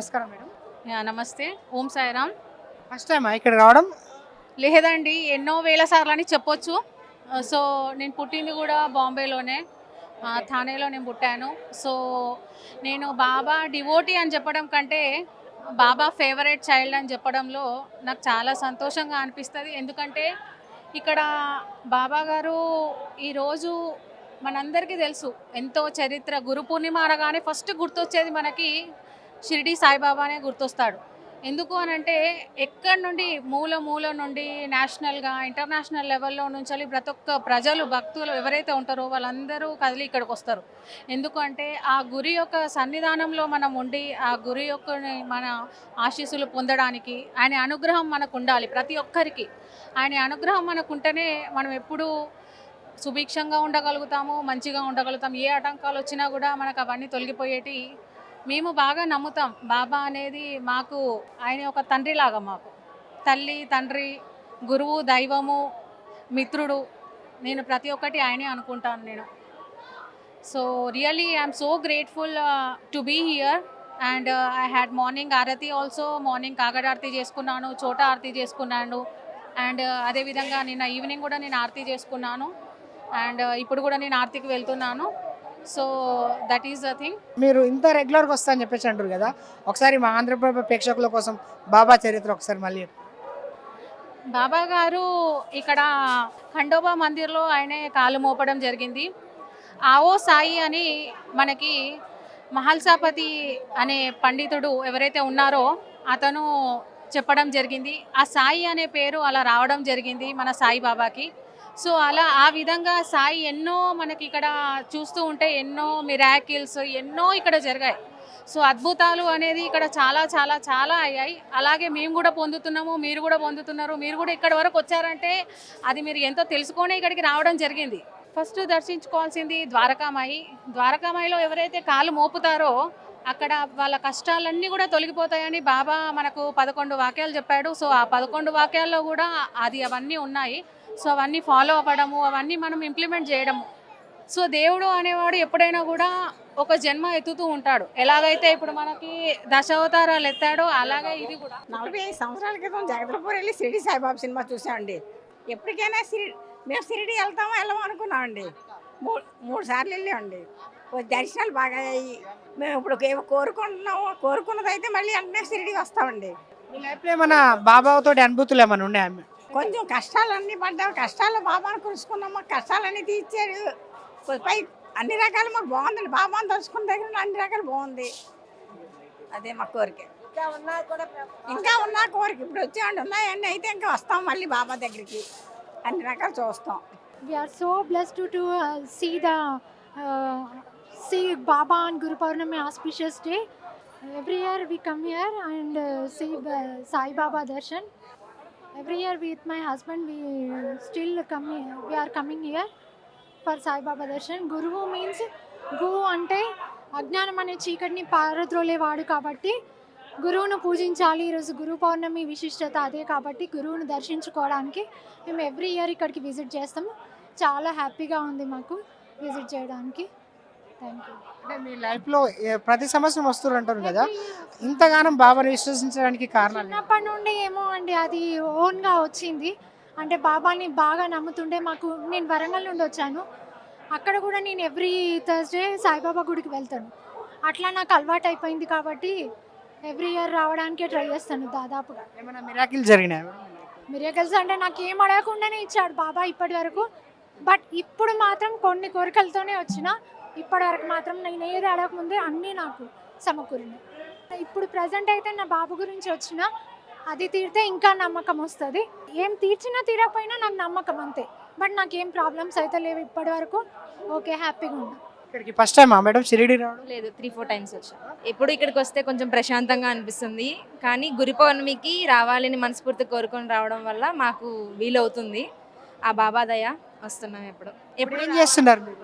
నమస్కారం మేడం. నమస్తే. ఓం Sairam. First time ఇక్కడ రావడం? లేదండి ఎన్నో వేల సార్లు అని చెప్పొచ్చు. సో నేను పుట్టింది కూడా బాంబేలోనే. థానేలో నేను పుట్టాను. సో నేను బాబా డివోటీ అని చెప్పడం కంటే బాబా ఫేవరెట్ చైల్డ్ అని చెప్పడంలో నాకు చాలా సంతోషంగా అనిపిస్తుంది. ఎందుకంటే ఇక్కడ బాబా గారు ఈరోజు మనందరికీ తెలుసు ఎంతో చరిత్ర. గురు పూర్ణిమ అనగానే ఫస్ట్ గుర్తొచ్చేది మనకి షిరిడి సాయిబాబానే గుర్తొస్తాడు. ఎందుకు అని అంటే ఎక్కడి నుండి మూల మూల నుండి నేషనల్గా ఇంటర్నేషనల్ లెవెల్లో నుంచి ప్రతి ఒక్క ప్రజలు భక్తులు ఎవరైతే ఉంటారో వాళ్ళందరూ కదిలి ఇక్కడికి వస్తారు. ఎందుకంటే ఆ గురి యొక్క సన్నిధానంలో మనం ఉండి ఆ గురి యొక్క మన ఆశీస్సులు పొందడానికి ఆయన అనుగ్రహం మనకు ఉండాలి ప్రతి ఒక్కరికి. ఆయన అనుగ్రహం మనకు ఉంటేనే మనం ఎప్పుడూ సుభిక్షంగా ఉండగలుగుతాము మంచిగా ఉండగలుగుతాం ఏ ఆటంకాలు వచ్చినా కూడా మనకు అవన్నీ తొలగిపోయేటి మేము బాగా నమ్ముతాం. బాబా అనేది మాకు ఆయన ఒక తండ్రి లాగా మాకు. తల్లి తండ్రి గురువు దైవము మిత్రుడు. నేను ప్రతి ఒక్కటి ఆయనే అనుకుంటాను నేను. So really I'm so grateful to be here. And I had morning aarti also. Morning కాగడ ఆరతి చేసుకున్నాను చోట ఆరతి చేసుకున్నాను. అండ్ అదేవిధంగా నిన్న ఈవినింగ్ కూడా నేను ఆరతి చేసుకున్నాను. అండ్ ఇప్పుడు కూడా నేను ఆరతికి వెళ్తున్నాను. So that is the thing మీరు ఇంత రెగ్యులర్గా వస్తా అని చెప్పేసి అంటారు కదా ఒకసారి మా ఆంధ్రప్రదేశ్ ప్రేక్షకుల కోసం బాబా చరిత్ర ఒకసారి మళ్ళీ. బాబా గారు ఇక్కడ ఖండోబా మందిర్లో ఆయనే కాలు మోపడం జరిగింది. ఆవో సాయి అని మనకి మహల్సాపతి అనే పండితుడు ఎవరైతే ఉన్నారో అతను చెప్పడం జరిగింది. ఆ సాయి అనే పేరు అలా రావడం జరిగింది మన సాయి బాబాకి. సో అలా ఆ విధంగా సాయి ఎన్నో మనకి ఇక్కడ చూస్తూ ఉంటే ఎన్నో మిరాకిల్స్ ఎన్నో ఇక్కడ జరిగాయి. సో అద్భుతాలు అనేది ఇక్కడ చాలా చాలా చాలా అయ్యాయి. అలాగే మేము కూడా పొందుతున్నాము మీరు కూడా పొందుతున్నారు మీరు కూడా ఇక్కడ వరకు వచ్చారంటే అది మీరు ఎంతో తెలుసుకొని ఇక్కడికి రావడం జరిగింది. ఫస్ట్ దర్శించుకోవాల్సింది ద్వారకామాయి. ద్వారకామాయిలో ఎవరైతే కాలు మోపుతారో అక్కడ వాళ్ళ కష్టాలన్నీ కూడా తొలగిపోతాయని బాబా మనకు పదకొండు వాక్యాలు చెప్పాడు. సో ఆ పదకొండు వాక్యాల్లో కూడా అది అవన్నీ ఉన్నాయి. సో అవన్నీ ఫాలో అవ్వడము అవన్నీ మనం ఇంప్లిమెంట్ చేయడము. సో దేవుడు అనేవాడు ఎప్పుడైనా కూడా ఒక జన్మ ఎత్తుతూ ఉంటాడు. ఎలాగైతే ఇప్పుడు మనకి దశావతారాలు ఎత్తాడో అలాగే ఇది కూడా. నలభై ఐదు సంవత్సరాల క్రితం జగదలపూర్ వెళ్ళి షిరిడి సాయిబాబా సినిమా చూసామండి. ఎప్పటికైనా సిరి మేము షిరిడి వెళ్తామో వెళ్ళమో అనుకున్నామండి. మూడు మూడు సార్లు వెళ్ళామండి. దర్శనాలు బాగా అయ్యాయి మేము ఇప్పుడు ఏమో కోరుకుంటున్నామో కోరుకున్నది అయితే మళ్ళీ వెంటనే షిరిడి వస్తామండి. మీ లైఫ్లో ఏమైనా బాబాతో అనుభూతులు ఏమైనా ఉన్నాయా? కొంచెం కష్టాలన్నీ పడ్డాము కష్టాలు బాబాను కురుచుకున్నాము కష్టాలన్నీ తీర్చారు. పై అన్ని రకాలు మాకు బాగుందండి. బాబాను తలుచుకున్న దగ్గర అన్ని రకాలు బాగుంది. అదే మా కోరిక. ఇంకా ఉన్నా కోరిక. ఇప్పుడు వచ్చామండి ఉన్నాయన్నీ అయితే ఇంకా వస్తాం మళ్ళీ బాబా దగ్గరికి. అన్ని రకాలు చూస్తాం. We are so blessed to, to uh, see the uh, see Baba on Guru Purnami auspicious day. Every year we come here and uh, see uh, Sai Baba darshan. Every year with my husband we still come here, we are coming here for Sai Baba darshan. Means గురువు అంటే అజ్ఞానం అనే చీకటిని పారద్రోలేవాడు కాబట్టి గురువును పూజించాలి. ఈరోజు గురు పౌర్ణమి విశిష్టత అదే కాబట్టి గురువును దర్శించుకోవడానికి మేము ఎవ్రీ ఇయర్ ఇక్కడికి విజిట్ చేస్తాము. చాలా హ్యాపీగా ఉంది మాకు విజిట్ చేయడానికి. అంటే మీ లైఫ్లో ప్రతి సంవత్సరం వస్తున్నారు అంటారు కదా ఇంతగానం బాబాని విశ్వసించడానికి కారణాలు ఏంటి? చిన్నప్పటి నుండి ఏమో అండి అది ఓన్గా వచ్చింది. అంటే బాబాని బాగా నమ్ముతుండే మాకు నేను వరంగల్ నుండి వచ్చాను. అక్కడ కూడా నేను ఎవ్రీ థర్స్డే సాయిబాబా గుడికి వెళ్తాను. అట్లా నాకు అలవాటు అయిపోయింది కాబట్టి ఎవ్రీ ఇయర్ రావడానికే ట్రై చేస్తాను దాదాపుగా. ఏమైనా మిరాకిల్ జరిగినాయి? మిరకల్స్ అంటే నాకు ఏం అడగకుండానే ఇచ్చాడు బాబా ఇప్పటి వరకు. బట్ ఇప్పుడు మాత్రం కొన్ని కోరికలతోనే వచ్చిన ఇప్పటి వరకు మాత్రం నేను ఏది అడగకముందే అన్నీ నాకు సమకూరినాయి ఇప్పుడు ప్రజెంట్ అయితే నా బాబు గురించి వచ్చిన అది తీరితే ఇంకా నమ్మకం వస్తుంది. ఏం తీర్చినా తీరకపోయినా నాకు నమ్మకం అంతే. బట్ నాకు ఏం ప్రాబ్లమ్స్ అయితే లేవు ఇప్పటి వరకు ఓకే హ్యాపీగా ఉన్నా. ఇక్కడికి ఫస్ట్ టైం మేడం? షిరిడి రావడం? లేదు త్రీ ఫోర్ టైమ్స్ వచ్చాం. ఎప్పుడు ఇక్కడికి వస్తే కొంచెం ప్రశాంతంగా అనిపిస్తుంది. కానీ గురి పౌర్ణమికి రావాలని మనస్ఫూర్తి కోరుకొని రావడం వల్ల మాకు వీలవుతుంది. ఆ బాబా దయ వస్తున్నాం ఎప్పుడు. ఇప్పుడు ఏం చేస్తున్నారు మీరు?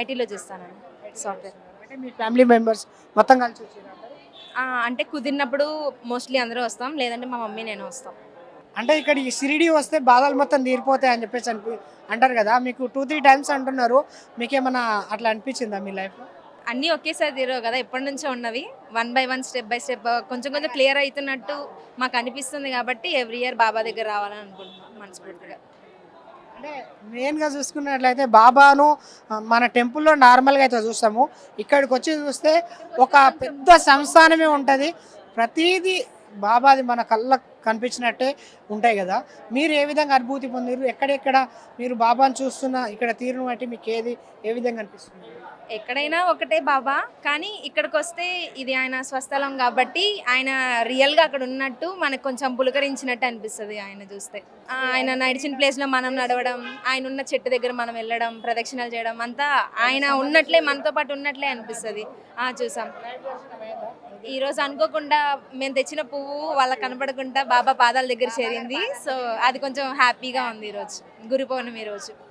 ఐటీలో చేస్తానండి సాఫ్ట్వేర్. అంటే మీ ఫ్యామిలీ మెంబర్స్ మొత్తం కలిసి వచ్చారు అంటే కుదిరినప్పుడు మోస్ట్లీ అందరూ వస్తాం లేదంటే మా మమ్మీ నేను వస్తాం. అంటే ఇక్కడ ఈ షిరిడి వస్తే బాధలు మొత్తం తీరిపోతాయి అని చెప్పేసి అనిపి అంటారు కదా. మీకు టూ త్రీ టైమ్స్ అంటున్నారు. మీకు ఏమైనా అట్లా అనిపించిందా మీ లైఫ్లో అన్నీ ఒకేసారి తీరవు కదా ఎప్పటి నుంచో ఉన్నవి. One by one step by step కొంచెం కొంచెం క్లియర్ అవుతున్నట్టు మాకు అనిపిస్తుంది కాబట్టి ఎవ్రీ ఇయర్ బాబా దగ్గర రావాలని అనుకుంటున్నాం మనస్ఫూర్తిగా. అంటే మెయిన్గా చూసుకున్నట్లయితే బాబాను మన టెంపుల్లో నార్మల్గా అయితే చూస్తాము. ఇక్కడికి వచ్చి చూస్తే ఒక పెద్ద సంస్థానమే ఉంటుంది. ప్రతిదీ బాబాది మన కళ్ళకు కనిపించినట్టే ఉంటాయి కదా. మీరు ఏ విధంగా అనుభూతి పొందిరు ఎక్కడెక్కడ మీరు బాబాను చూస్తున్న ఇక్కడ తీరును బట్టి మీకు ఏది ఏ విధంగా అనిపిస్తుంది? ఎక్కడైనా ఒకటే బాబా కానీ ఇక్కడికి వస్తే ఇది ఆయన స్వస్థలం కాబట్టి ఆయన రియల్గా అక్కడ ఉన్నట్టు మనకు కొంచెం పులకరించినట్టు అనిపిస్తుంది ఆయన చూస్తే. ఆయన నడిచిన ప్లేస్లో మనం నడవడం ఆయన ఉన్న చెట్టు దగ్గర మనం వెళ్ళడం ప్రదక్షిణలు చేయడం అంతా ఆయన ఉన్నట్లే మనతో పాటు ఉన్నట్లే అనిపిస్తుంది. ఆ, చూసాం. ఈరోజు అనుకోకుండా మేము తెచ్చిన పువ్వు వాళ్ళకి కనపడకుండా బాబా పాదాల దగ్గర చేరింది. సో అది కొంచెం హ్యాపీగా ఉంది ఈరోజు. గురు పౌర్ణమి రోజు.